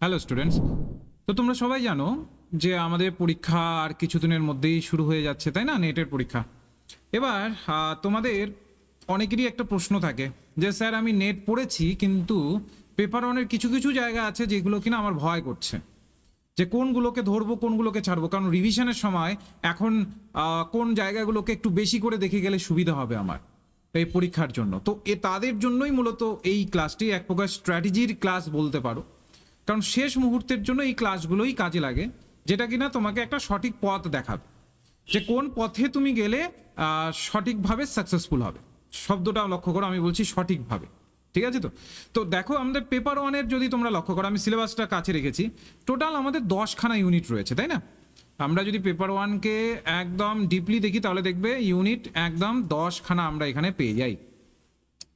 Hello students তো তোমরা সবাই জানো যে আমাদের পরীক্ষা আর কিছুদিনের মধ্যেই শুরু হয়ে যাচ্ছে, তাই না? নেটের পরীক্ষা। এবার তোমাদের অনেকেরই একটা প্রশ্ন থাকে যে, স্যার, আমি নেট পড়েছি, কিন্তু পেপার ওয়ানের কিছু কিছু জায়গা আছে যেগুলো কিনা আমার ভয় করছে। যে কোনগুলোকে ধরবো, কোনগুলোকে ছাড়বো? কারণ রিভিশনের সময় এখন কোন জায়গাগুলোকে একটু বেশি করে দেখে গেলে সুবিধা হবে আমার এই পরীক্ষার জন্য। তো এ তাদের জন্যই মূলত এই ক্লাসটি এক প্রকার স্ট্র্যাটেজির ক্লাস বলতে পারো। কারণ শেষ মুহূর্তের জন্য এই ক্লাসগুলোই কাজে লাগে, যেটা কিনা তোমাকে একটা সঠিক পথ দেখাবে। যে কোন পথে তুমি গেলে সঠিকভাবে সাকসেসফুল হবে। শব্দটা লক্ষ্য করো, আমি বলছি সঠিকভাবে। ঠিক আছে তো? তো দেখো, আমাদের পেপার ওয়ানের যদি তোমরা লক্ষ্য করো, আমি সিলেবাসটা কাছে রেখেছি। টোটাল আমাদের দশখানা ইউনিট রয়েছে, তাই না? আমরা যদি পেপার ওয়ানকে একদম ডিপলি দেখি, তাহলে দেখবে ইউনিট একদম দশখানা আমরা এখানে পেয়ে যাই।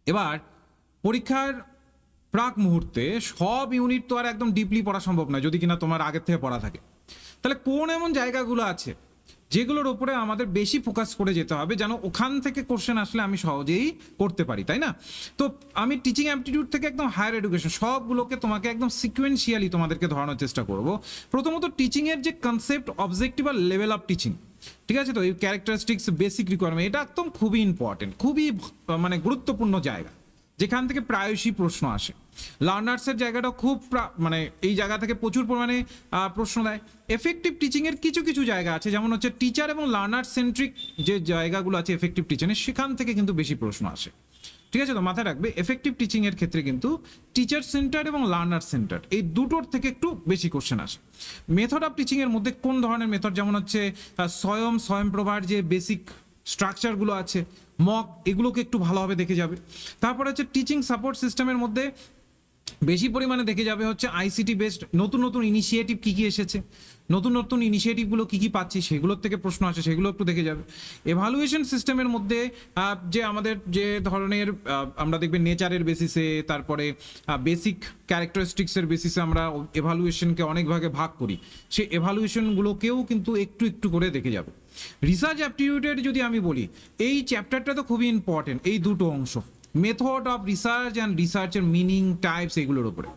এবার, পরীক্ষার প্রাক মুহূর্তে সব ইউনিট তো আর একদম ডিপলি পড়া সম্ভব নয়, যদি কিনা তোমার আগের থেকে পড়া থাকে। তাহলে কোন এমন জায়গাগুলো আছে যেগুলোর উপরে আমাদের বেশি ফোকাস করে যেতে হবে, যেন ওখান থেকে কোশ্চেন আসলে আমি সহজেই করতে পারি, তাই না? তো আমি টিচিং অ্যাপটিটিউড থেকে একদম হায়ার এডুকেশন সবগুলোকে তোমাকে একদম সিকুয়েন্সিয়ালি তোমাদেরকে ধরানোর চেষ্টা করব। প্রথমত টিচিংয়ের যে কনসেপ্ট অবজেক্টিভ আর লেভেল অফ টিচিং ঠিক আছে? তো এই ক্যারেক্টারিস্টিক্স বেসিক রিকোয়ারমেন্ট এটা একদম খুবই ইম্পর্টেন্ট খুবই মানে গুরুত্বপূর্ণ জায়গা। যেখান থেকে প্রায়শই প্রশ্ন আসে। লার্নার্সের জায়গাটা খুব মানে এই জায়গা থেকে প্রচুর পরিমাণে প্রশ্ন দেয়। এফেক্টিভ টিচিংয়ের কিছু কিছু জায়গা আছে, যেমন হচ্ছে টিচার এবং লার্নার সেন্ট্রিক যে জায়গাগুলো আছে এফেক্টিভ টিচিংয়ের সেখান থেকে কিন্তু বেশি প্রশ্ন আসে। ঠিক আছে তো? মাথায় রাখবে এফেক্টিভ টিচিংয়ের ক্ষেত্রে কিন্তু টিচার সেন্টার এবং লার্নার সেন্টার এই দুটোর থেকে একটু বেশি কোশ্চেন আসে। মেথড অফ টিচিংয়ের মধ্যে কোন ধরনের মেথড যেমন হচ্ছে স্বয়ং স্বয়ংপ্রভার যে বেসিক স্ট্রাকচারগুলো আছে মক এগুলোকে একটু ভালোভাবে দেখে যাবে। তারপর হচ্ছে টিচিং সাপোর্ট সিস্টেমের মধ্যে বেশি পরিমাণে দেখে যাবে হচ্ছে আইসিটি বেসড নতুন নতুন ইনিশিয়েটিভ কী কী এসেছে, নতুন নতুন ইনিশিয়েটিভগুলো কী কী পাচ্ছি সেগুলোর থেকে প্রশ্ন আসে, সেগুলো একটু দেখে যাবে। এভালুয়েশন সিস্টেমের মধ্যে যে আমাদের যে ধরনের আমরা দেখবে নেচারের বেসিসে তারপরে বেসিক ক্যারেক্টারিস্টিক্সের বেসিসে আমরা এভালুয়েশনকে অনেক ভাগে ভাগ করি। সেই এভালুয়েশনগুলোকেও কিন্তু একটু একটু করে দেখে যাবে। রিসার্চ অ্যাপটিটিউডের যদি আমি বলি, এই চ্যাপ্টারটা তো খুবই ইম্পর্টেন্ট এই দুটো অংশ। মেথড অফ রিসার্চ অ্যান্ড রিসার্চের মিনিং টাইপস এগুলোর উপরে।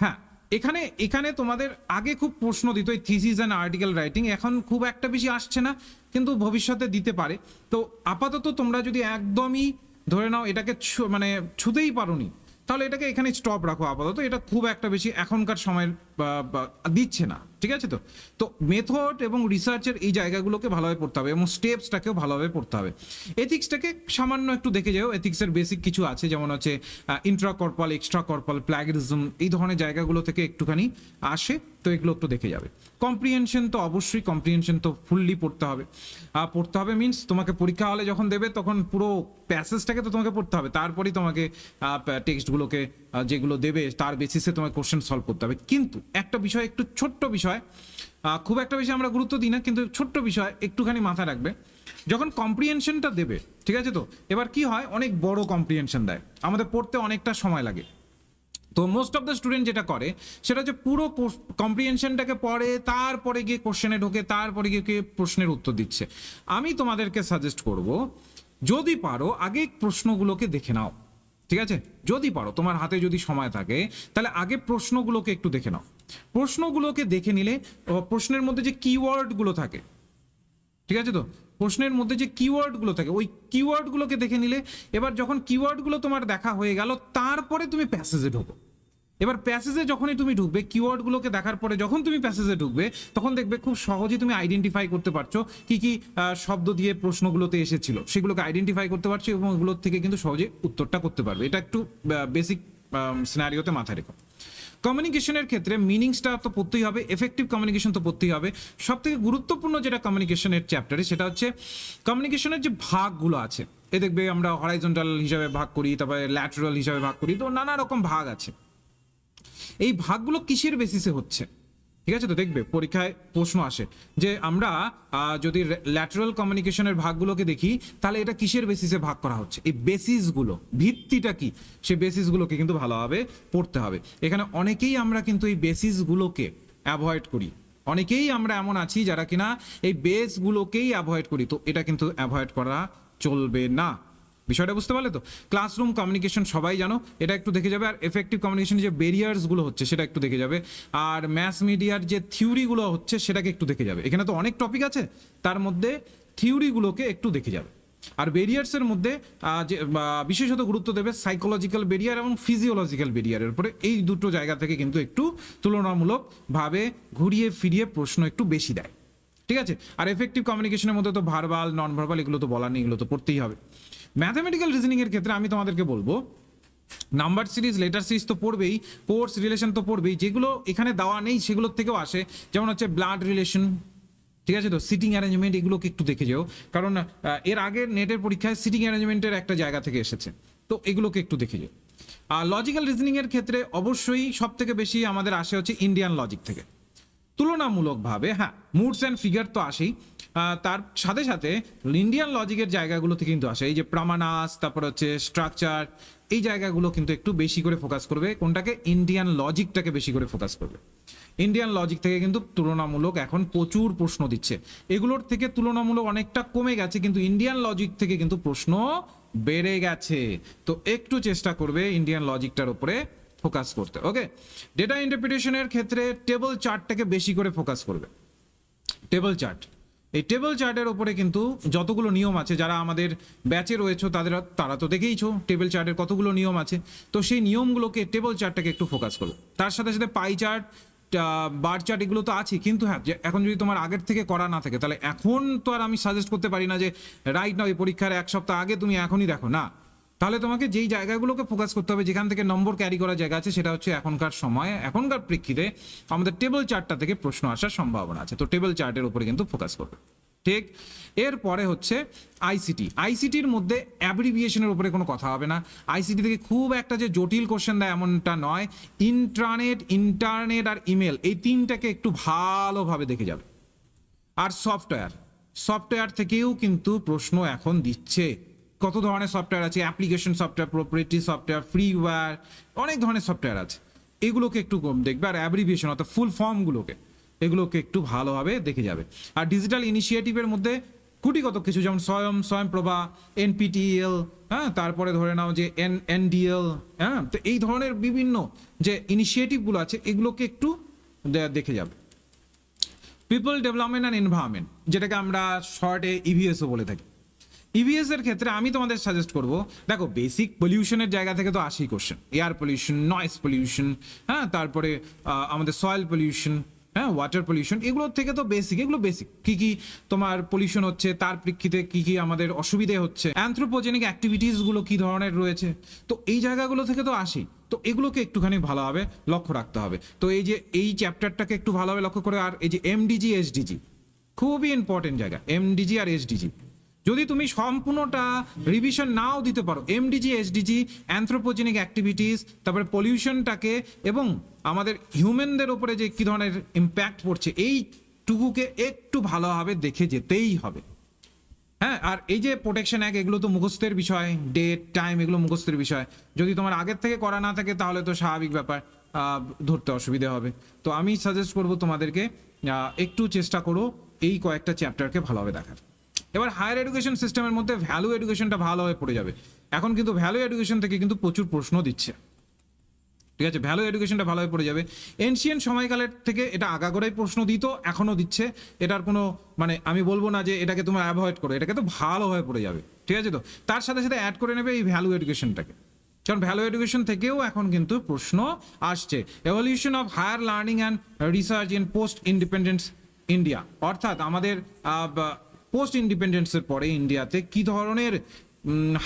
হ্যাঁ এখানে এখানে তোমাদের আগে খুব প্রশ্ন দিত, এই থিসিস অ্যান্ড আর্টিকেল রাইটিং এখন খুব একটা বেশি আসছে না, কিন্তু ভবিষ্যতে দিতে পারে। তো আপাতত তোমরা যদি একদমই ধরে নাও এটাকে মানে ছুতেই পারোনি, তাহলে এটাকে এখানে স্টপ রাখো আপাতত, এটা খুব একটা বেশি এখনকার সময়ের দিচ্ছে না, ঠিক আছে তো? তো মেথড এবং রিসার্চের এই জায়গাগুলোকে ভালোভাবে পড়তে হবে এবং স্টেপসটাকেও ভালোভাবে পড়তে হবে। এথিক্সটাকে সামান্য একটু দেখে যাও এথিক্সের বেসিক কিছু আছে, যেমন হচ্ছে intra corporal extra corporal plagiarism এই ধরনের জায়গাগুলো থেকে একটুখানি আসে, তো এগুলো একটু দেখে যাবে। কম্প্রিহেনশন তো অবশ্যই কম্প্রিহেনশন তো ফুললি পড়তে হবে। পড়তে হবে মিন্স তোমাকে পরীক্ষা হলে যখন দেবে, তখন পুরো প্যাসেজটাকে তো তোমাকে পড়তে হবে। তারপরেই তোমাকে টেক্সটগুলোকে যেগুলো দেবে, তার বেসিসে তোমাকে কোশ্চেন সলভ করতে হবে। কিন্তু একটা বিষয়, একটু ছোট্ট বিষয় খুব একটা বেশি আমরা গুরুত্ব দিই না, কিন্তু ছোট্ট বিষয় একটুখানি মাথায় রাখবে। যখন কম্প্রিহেনশনটা দেবে, ঠিক আছে তো? এবার কি হয়? অনেক বড় কম্প্রিহেনশন দেয়। আমাদের পড়তে অনেকটা সময় লাগে। তো মোস্ট অফ দ্য স্টুডেন্ট যেটা করে, সেটা হচ্ছে পুরো কম্প্রিহেনশনটাকে পড়ে, তারপরে গিয়ে কোশ্চেনে ঢোকে, তারপরে গিয়ে গিয়ে প্রশ্নের উত্তর দিচ্ছে। আমি তোমাদেরকে সাজেস্ট করব, যদি পারো, আগে প্রশ্নগুলোকে দেখে নাও। ঠিক আছে? যদি পারো, তোমার হাতে যদি সময় থাকে, তাহলে আগে প্রশ্নগুলোকে একটু দেখে নাও। প্রশ্নগুলোকে দেখে নিলে প্রশ্নের মধ্যে যে কিওয়ার্ডগুলো থাকে, ঠিক আছে তো? প্রশ্নের মধ্যে যে কিওয়ার্ডগুলো থাকে, ওই কিওয়ার্ডগুলোকে দেখে নিলে, এবার যখন কিওয়ার্ডগুলো তোমার দেখা হয়ে গেল, তারপরে তুমি প্যাসেজে ঢোকো। এবার প্যাসেজে যখনই তুমি ঢুকবে কিওয়ার্ডগুলোকে দেখার পরে যখন তুমি প্যাসেজে ঢুকবে, তখন দেখবে খুব সহজে তুমি আইডেন্টিফাই করতে পারছ কি কি শব্দ দিয়ে প্রশ্নগুলোতে এসেছিল। সেগুলোকে আইডেন্টিফাই করতে পারছ এবং ওগুলোর থেকে কিন্তু সহজে উত্তরটা করতে পারবে। এটা একটু বেসিক সিনারিওতে মাথায় রেখো। কমিউনিকেশনের ক্ষেত্রে মিনিংসটা তো পড়তেই হবে এফেক্টিভ কমিউনিকেশন তো পড়তেই হবে। সব থেকে গুরুত্বপূর্ণ যেটা কমিউনিকেশনের চ্যাপ্টারে সেটা হচ্ছে কমিউনিকেশনের যে ভাগগুলো আছে, এ দেখবে আমরা হরাইজন্টাল হিসাবে ভাগ করি, তারপরে ল্যাটারাল হিসাবে ভাগ করি, তো নানা রকম ভাগ আছে। এই ভাগগুলো কিসের বেসিসে হচ্ছে? ঠিক আছে তো? দেখবে, পরীক্ষায় প্রশ্ন আসে যে আমরা যদি ল্যাটারাল কমিউনিকেশনের ভাগগুলোকে দেখি, তাহলে এটা কিসের বেসিসে ভাগ করা হচ্ছে? এই বেসিসগুলো ভিত্তিটা কি? সেই বেসিসগুলোকে কিন্তু ভালোভাবে পড়তে হবে। এখানে অনেকেই আমরা কিন্তু এই বেসিসগুলোকে অ্যাভয়েড করি। অনেকেই আমরা এমন আছি যারা কিনা এই বেসগুলোকেই অ্যাভয়েড করি। তো এটা কিন্তু অ্যাভয়েড করা চলবে না। বিষয়টা বুঝতে পারলে তো? ক্লাসরুম কমিউনিকেশন সবাই জানো, এটা একটু দেখে যাবে। আর এফেক্টিভ কমিউনিকেশনের যে ব্যারিয়ার্সগুলো হচ্ছে, সেটা একটু দেখে যাবে। আর ম্যাস মিডিয়ার যে থিওরিগুলো হচ্ছে, সেটাকে একটু দেখে যাবে। এখানে তো অনেক টপিক আছে, তার মধ্যে থিওরিগুলোকে একটু দেখে যাবে। আর বেরিয়ার্সের মধ্যে যে বিশেষত গুরুত্ব দেবে সাইকোলজিক্যাল বেরিয়ার এবং ফিজিওলজিক্যাল বেরিয়ারের উপরে। এই দুটো জায়গা থেকে কিন্তু একটু তুলনামূলকভাবে ঘুরিয়ে ফিরিয়ে প্রশ্ন একটু বেশি দেয়। ঠিক আছে? আর এফেক্টিভ কমিউনিকেশনের মধ্যে তো ভার্বাল নন ভার্বাল এগুলো তো বলার নেই, এগুলো তো পড়তেই হবে। ম্যাথামেটিক্যাল রিজনিংয়ের ক্ষেত্রে আমি তোমাদেরকে বলব নাম্বার সিরিজ লেটার সিরিজ তো পড়বেই কোর্স রিলেশন তো পড়বেই, যেগুলো এখানে দেওয়া নেই সেগুলোর থেকেও আসে, যেমন হচ্ছে ব্লাড রিলেশন ঠিক আছে তো? সিটিং অ্যারেঞ্জমেন্ট এগুলোকে একটু দেখে যেও, কারণ এর আগের নেটের পরীক্ষায় সিটিং অ্যারেঞ্জমেন্টের একটা জায়গা থেকে এসেছে, তো এগুলোকে একটু দেখে যেও। আর লজিক্যাল রিজনিংয়ের ক্ষেত্রে অবশ্যই সব থেকে বেশি আমাদের আসে হচ্ছে ইন্ডিয়ান লজিক থেকে। তুলনামূলকভাবে হ্যাঁ মুডস অ্যান্ড ফিগার তো আসেই। তার সাথে সাথে ইন্ডিয়ান লজিকের জায়গাগুলো থেকে কিন্তু আসে। এই যে প্রামানাস তারপর হচ্ছে স্ট্রাকচার এই জায়গাগুলো কিন্তু একটু বেশি করে ফোকাস করবে। কোনটাকে? ইন্ডিয়ান লজিকটাকে বেশি করে ফোকাস করবে। ইন্ডিয়ান লজিক থেকে কিন্তু তুলনামূলক এখন প্রচুর প্রশ্ন দিচ্ছে। এগুলোর থেকে তুলনামূলক অনেকটা কমে গেছে, কিন্তু ইন্ডিয়ান লজিক থেকে কিন্তু প্রশ্ন বেড়ে গেছে। তো একটু চেষ্টা করবে ইন্ডিয়ান লজিকটার উপরে ফোকাস করতে ওকে ডেটা ইন্টারপ্রিটেশনের ক্ষেত্রে টেবল চার্টটাকে বেশি করে ফোকাস করবে। টেবল চার্ট এই টেবল চার্টের ওপরে কিন্তু যতগুলো নিয়ম আছে, যারা আমাদের ব্যাচে রয়েছে, তাদের, তারা তো দেখেইছো টেবিল চার্টের কতগুলো নিয়ম আছে। তো সেই নিয়মগুলোকে টেবল চার্টটাকে একটু ফোকাস করো। তার সাথে সাথে পাই চার্ট বার চার্ট এগুলো তো আছে কিন্তু হ্যাঁ এখন যদি তোমার আগের থেকে করা না থাকে, তাহলে এখন তো আর আমি সাজেস্ট করতে পারি না যে রাইট নাও এই পরীক্ষার এক সপ্তাহ আগে তুমি এখনই দেখো, না। তাহলে তোমাকে যেই জায়গাগুলোকে ফোকাস করতে হবে, যেখান থেকে নম্বর ক্যারি করার জায়গা আছে, সেটা হচ্ছে এখনকার সময়, এখনকার প্রেক্ষিতে আমাদের টেবিল চার্টটা থেকে প্রশ্ন আসার সম্ভাবনা আছে। তো টেবিল চার্টের উপরে কিন্তু ফোকাস করবে। ঠিক? এরপরে হচ্ছে আইসিটি আইসিটির মধ্যে অ্যাব্রিভিয়েশনের উপরে কোনো কথা হবে না। আইসিটি থেকে খুব একটা যে জটিল কোশ্চেন দেয় এমনটা নয়। ইন্ট্রানেট ইন্টারনেট আর ইমেল এই তিনটাকে একটু ভালোভাবে দেখে যাবে। আর সফটওয়্যার সফটওয়্যার থেকেও কিন্তু প্রশ্ন এখন দিচ্ছে। কত ধরনের সফটওয়্যার আছে application software property software freeware অনেক ধরনের সফটওয়্যার আছে। এগুলোকে একটু কম দেখবে, আর অ্যাব্রিভিয়েশন অর্থাৎ ফুল ফর্মগুলোকে এগুলোকে একটু ভালোভাবে দেখে যাবে। আর ডিজিটাল ইনিশিয়েটিভের মধ্যে কুটিগত কিছু, যেমন স্বয়ং, স্বয়ংপ্রভা এনপিটিএল হ্যাঁ তারপরে ধরে নাও যে এন এনডিএল হ্যাঁ তো এই ধরনের বিভিন্ন যে ইনিশিয়েটিভগুলো আছে, এগুলোকে একটু দেখে যাবে। পিপল ডেভেলপমেন্ট অ্যান্ড এনভায়রনমেন্ট যেটাকে আমরা শর্টে ইভিএসও বলে থাকি। ইভিএস এর ক্ষেত্রে আমি তোমাদের সাজেস্ট করব, দেখো বেসিক পলিউশনের জায়গা থেকে তো আসি question air pollution noise pollution হ্যাঁ তারপরে আমাদের সয়েল পলিউশন হ্যাঁ ওয়াটার পলিউশন এগুলোর থেকে তো বেসিক এগুলো বেসিক কি কি তোমার পলিউশন হচ্ছে, তার প্রেক্ষিতে কি কি আমাদের অসুবিধে হচ্ছে অ্যান্থ্রোপোজেনিক অ্যাক্টিভিটিসগুলো কি ধরনের রয়েছে, তো এই জায়গাগুলো থেকে তো আসি তো এগুলোকে একটুখানি ভালোভাবে লক্ষ্য রাখতে হবে। তো এই যে, এই চ্যাপ্টারটাকে একটু ভালোভাবে লক্ষ্য করে, আর এই যে এমডিজি এসডিজি খুবই ইম্পর্টেন্ট জায়গা এমডিজি আর এসডিজি যদি তুমি সম্পূর্ণটা রিভিশন নাও দিতে পারো এমডিজি এসডিজি অ্যান্থ্রোপোজেনিক অ্যাক্টিভিটিস তারপরে পলিউশনটাকে এবং আমাদের হিউম্যানদের ওপরে যে কী ধরনের ইম্প্যাক্ট পড়ছে, এইটুকুকে একটু ভালোভাবে দেখে যেতেই হবে। হ্যাঁ আর এই যে প্রোটেকশন অ্যাক্ট এগুলো তো মুখস্থের বিষয় ডেট টাইম এগুলো মুখস্থের বিষয়। যদি তোমার আগের থেকে করা না থাকে, তাহলে তো স্বাভাবিক ব্যাপার ধরতে অসুবিধে হবে। তো আমি সাজেস্ট করব তোমাদেরকে একটু চেষ্টা করো এই কয়েকটা চ্যাপ্টারকে ভালোভাবে দেখার। এবার হায়ার এডুকেশন সিস্টেমের মধ্যে ভ্যালু এডুকেশনটা ভালো হয়ে পড়ে যাবে। এখন কিন্তু ভ্যালু এডুকেশন থেকে কিন্তু প্রচুর প্রশ্ন দিচ্ছে। ঠিক আছে? ভ্যালু এডুকেশনটা ভালোভাবে পড়ে যাবে। এনশিয়েন্ট সময়কালের থেকে এটা আগাগোড়াই প্রশ্ন দিত, এখনও দিচ্ছে। এটার কোনো মানে আমি বলব না যে এটাকে তুমি অ্যাভয়েড করো, এটাকে তো ভালোভাবে পড়ে যাবে। ঠিক আছে তো? তার সাথে সাথে অ্যাড করে নেবে এই ভ্যালু এডুকেশনটাকে কারণ ভ্যালু এডুকেশন থেকেও এখন কিন্তু প্রশ্ন আসছে। Evolution of higher learning and research in post independence India অর্থাৎ আমাদের পোস্ট ইন্ডিপেন্ডেন্সের পরে ইন্ডিয়াতে কি ধরনের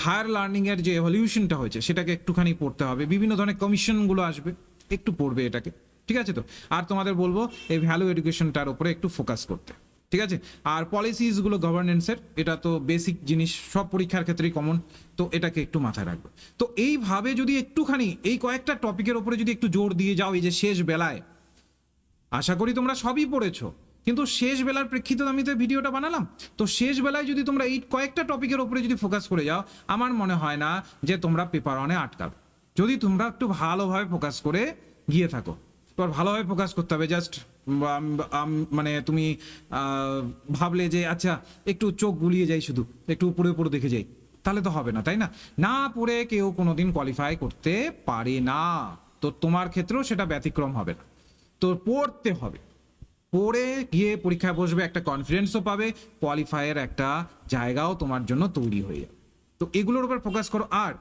হায়ার লার্নিংয়ের যে এভলিউশনটা হয়েছে, সেটাকে একটুখানি পড়তে হবে। বিভিন্ন ধরনের কমিশনগুলো আসবে, একটু পড়বে এটাকে, ঠিক আছে তো? আর তোমাদের বলব, এই ভ্যালু এডুকেশনটার উপরে একটু ফোকাস করতে, ঠিক আছে? আর পলিসিসগুলো গভর্নেন্সের এটা তো বেসিক জিনিস, সব পরীক্ষার ক্ষেত্রেই কমন তো এটাকে একটু মাথায় রাখবে। তো এইভাবে যদি একটুখানি, এই কয়েকটা টপিকের উপরে যদি একটু জোর দিয়ে যাও, এই যে শেষ বেলায়, আশা করি তোমরা সবই পড়েছো। কিন্তু শেষ বেলার প্রেক্ষিতে আমি তো ভিডিওটা বানালাম। তো শেষ বেলায় যদি তোমরা এই কয়েকটা টপিকের উপরে যদি ফোকাস করে যাও, আমার মনে হয় না যে তোমরা পেপার অনে আটকাবে। যদি তোমরা একটু ভালোভাবে ফোকাস করে গিয়ে থাকো। তোমার ভালোভাবে ফোকাস করতে হবে, জাস্ট মানে তুমি ভাবলে যে আচ্ছা একটু চোখ গুলিয়ে যাই শুধু, একটু উপরে উপরে দেখে যাই। তাহলে তো হবে না, তাই না? না পড়ে কেউ কোনোদিন কোয়ালিফাই করতে পারে না। তো তোমার ক্ষেত্রেও সেটা ব্যতিক্রম হবে না। তো পড়তে হবে। পড়ে গিয়ে পরীক্ষায় বসবে, একটা কনফিডেন্সও পাবে কোয়ালিফাইয়ের একটা জায়গাও তোমার জন্য তৈরি হয়ে যাবে। তো এগুলোর উপর ফোকাস করো। আর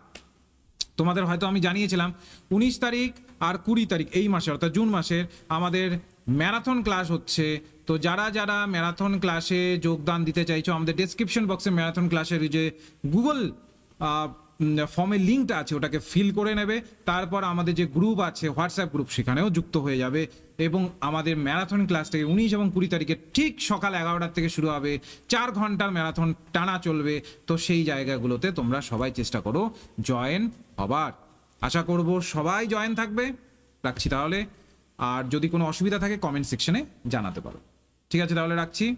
তোমাদের হয়তো আমি জানিয়েছিলাম, উনিশ তারিখ আর কুড়ি তারিখ এই মাসে, অর্থাৎ জুন মাসের আমাদের ম্যারাথন ক্লাস হচ্ছে। তো যারা যারা ম্যারাথন ক্লাসে যোগদান দিতে চাইছো, আমাদের ডেসক্রিপশন বক্সে ম্যারাথন ক্লাসের যে গুগল ফর্মের লিঙ্কটা আছে, ওটাকে ফিল করে নেবে, তারপর আমাদের যে গ্রুপ আছে হোয়াটসঅ্যাপ গ্রুপ সেখানেও যুক্ত হয়ে যাবে এবং আমাদের ম্যারাথন ক্লাসটাকে উনিশ এবং কুড়ি তারিখে ঠিক সকাল এগারোটার থেকে শুরু হবে, চার ঘণ্টার ম্যারাথন টানা চলবে, তো সেই জায়গাগুলোতে তোমরা সবাই চেষ্টা করো জয়েন হবার। আশা করব সবাই জয়েন থাকবে, রাখছি তাহলে। আর যদি কোনো অসুবিধা থাকে কমেন্ট সেকশনে জানাতে পারো। ঠিক আছে, তাহলে রাখছি।